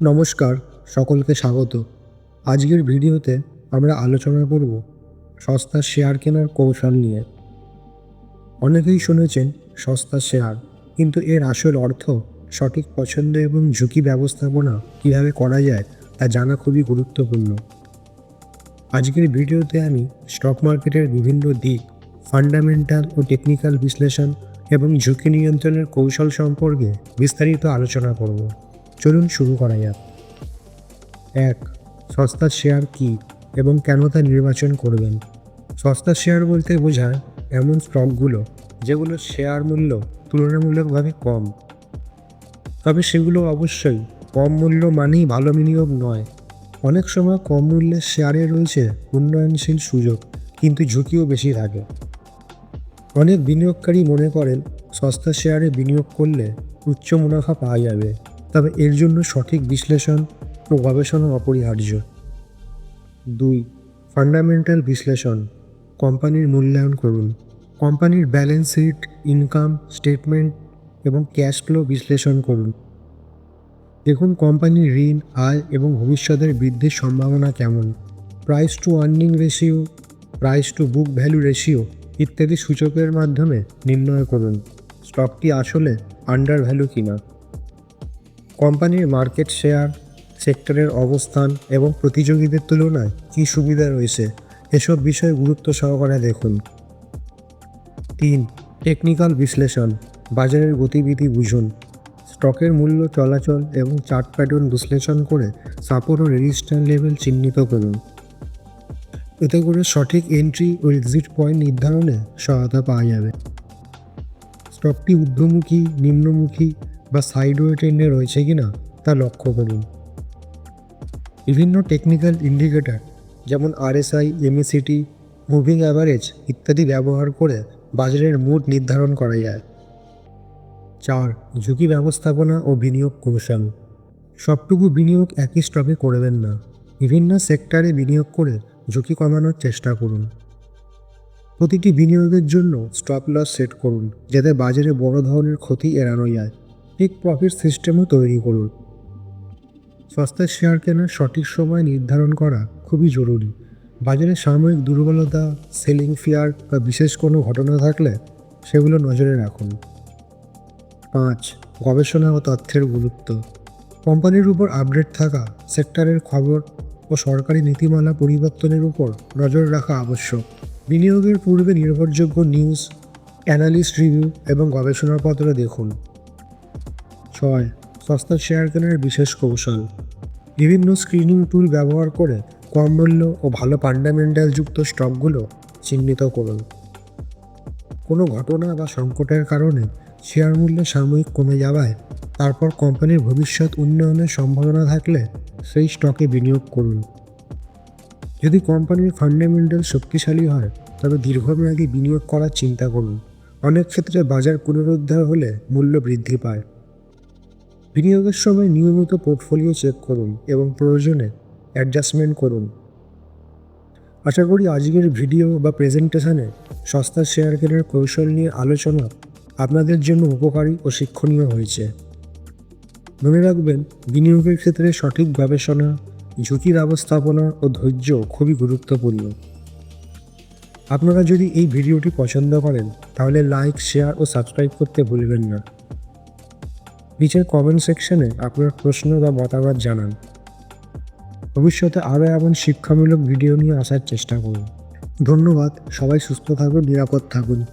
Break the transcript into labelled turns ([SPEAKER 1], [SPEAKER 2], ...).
[SPEAKER 1] নমস্কার, সকলকে স্বাগত। আজকের ভিডিওতে আমরা আলোচনা করব সস্তা শেয়ার কেনার কৌশল নিয়ে। অনেকেই শুনেছেন সস্তা শেয়ার, কিন্তু এর আসল অর্থ সঠিক পছন্দ এবং ঝুঁকি ব্যবস্থাপনা কীভাবে করা যায় তা জানা খুবই গুরুত্বপূর্ণ। আজকের ভিডিওতে আমি স্টক মার্কেটের বিভিন্ন দিক, ফান্ডামেন্টাল ও টেকনিক্যাল বিশ্লেষণ এবং ঝুঁকি নিয়ন্ত্রণের কৌশল সম্পর্কে বিস্তারিত আলোচনা করব। চলুন শুরু করা যাক। এক, সস্তা শেয়ার কী এবং কেন তা নির্বাচন করবেন? সস্তা শেয়ার বলতে বোঝায় এমন স্টকগুলো যেগুলো শেয়ার মূল্য তুলনামূলকভাবে কম। তবে সেগুলো অবশ্যই কম মূল্য মানেই ভালো বিনিয়োগ নয়। অনেক সময় কম মূল্যের শেয়ারে রয়েছে উন্নয়নশীল সুযোগ, কিন্তু ঝুঁকিও বেশি থাকে। অনেক বিনিয়োগকারী মনে করেন সস্তা শেয়ারে বিনিয়োগ করলে উচ্চ মুনাফা পাওয়া যাবে। তবে এর জন্য সঠিক বিশ্লেষণ ও গবেষণা অপরিহার্য। দুই ফান্ডামেন্টাল বিশ্লেষণ, কোম্পানির মূল্যায়ন করুন। কোম্পানির ব্যালেন্স শিট ইনকাম স্টেটমেন্ট এবং ক্যাশ ফ্লো বিশ্লেষণ করুন। দেখুন কোম্পানির ঋণ, আয় এবং ভবিষ্যতের বৃদ্ধির সম্ভাবনা কেমন price to earning ratio price to book value ratio ইত্যাদি সূচকের মাধ্যমে নির্ণয় করুন। স্টকটি আসলে আন্ডার ভ্যালু কিনা। কোম্পানির মার্কেট শেয়ার, সেক্টরের অবস্থান এবং প্রতিযোগীদের তুলনায় কী সুবিধা রয়েছে? এসব বিষয়ে গুরুত্ব সহকারে দেখুন। তিন, টেকনিক্যাল বিশ্লেষণ, বাজারের গতিবিধি বুঝুন। স্টকের মূল্য, চলাচল এবং চার্ট প্যাটার্ন বিশ্লেষণ করে সাপোর্ট ও রেজিস্ট্যান্ট লেভেল চিহ্নিত করুন। এতে করে সঠিক এন্ট্রি ও এক্সিট পয়েন্ট নির্ধারণে সহায়তা পাওয়া যাবে। স্টকটি ঊর্ধ্বমুখী, নিম্নমুখী বা সাইডওয়ে ট্রেন্ডে রয়েছে কিনা তা লক্ষ্য করুন। বিভিন্ন টেকনিক্যাল ইন্ডিকেটর যেমন আরএসআই এমএসিটি মুভিং অ্যাভারেজ ইত্যাদি ব্যবহার করে বাজারের মুড নির্ধারণ করা যায়। চার, ঝুঁকি ব্যবস্থাপনা ও বিনিয়োগ কৌশল সবটুকু বিনিয়োগ একই স্টকে করবেন না। বিভিন্ন সেক্টরে বিনিয়োগ করে ঝুঁকি কমানোর চেষ্টা করুন। প্রতিটি বিনিয়োগের জন্য স্টপ লস সেট করুন, যাতে বাজারে বড় ধরনের ক্ষতি এড়ানো যায়। ঠিক প্রফিট সিস্টেমও তৈরি করুন। সস্তা শেয়ার কেনার সঠিক সময় নির্ধারণ করা খুবই জরুরি। বাজারে সাময়িক দুর্বলতা সেলিং ফিয়ার বা বিশেষ কোনো ঘটনা থাকলে সেগুলো নজরে রাখুন। পাঁচ, গবেষণা ও তথ্যের গুরুত্ব। কোম্পানির উপর আপডেট থাকা সেক্টরের খবর ও সরকারি নীতিমালা পরিবর্তনের উপর নজর রাখা আবশ্যক। বিনিয়োগের পূর্বে নির্ভরযোগ্য নিউজ অ্যানালিস্ট রিভিউ এবং গবেষণাপত্র দেখুন। ছয়, সস্তা শেয়ার কেনার বিশেষ কৌশল। বিভিন্ন স্ক্রিনিং টুল ব্যবহার করে কম মূল্য ও ভালো ফান্ডামেন্টাল যুক্ত স্টকগুলো চিহ্নিত করুন। কোনো ঘটনা বা সংকটের কারণে শেয়ার মূল্য সাময়িক কমে যাওয়ায় তারপর কোম্পানির ভবিষ্যৎ উন্নয়নের সম্ভাবনা থাকলে সেই স্টকে বিনিয়োগ করুন। যদি কোম্পানির ফান্ডামেন্টাল শক্তিশালী হয়, তবে দীর্ঘমেয়াদী বিনিয়োগ করার চিন্তা করুন। অনেক ক্ষেত্রে বাজার পুনরুদ্ধার হলে মূল্য বৃদ্ধি পায়। বিনিয়োগের সময় নিয়মিত পোর্টফোলিও চেক করুন এবং প্রয়োজনে অ্যাডজাস্টমেন্ট করুন। আশা করি আজকের ভিডিও বা প্রেজেন্টেশনে সস্তা শেয়ার কেনার কৌশল নিয়ে আলোচনা আপনাদের জন্য উপকারী ও শিক্ষণীয় হয়েছে। মনে রাখবেন, বিনিয়োগের ক্ষেত্রে সঠিক গবেষণা ঝুঁকি ব্যবস্থাপনা ও ধৈর্য খুবই গুরুত্বপূর্ণ। আপনারা যদি এই ভিডিওটি পছন্দ করেন, তাহলে লাইক শেয়ার ও সাবস্ক্রাইব করতে ভুলবেন না। নিচের কমেন্ট সেকশনে আপনার প্রশ্ন বা মতামত জানান। ভবিষ্যতে আরও এমন শিক্ষামূলক ভিডিও নিয়ে আসার চেষ্টা করুন। ধন্যবাদ, সবাই সুস্থ থাকুন, নিরাপদ থাকুন।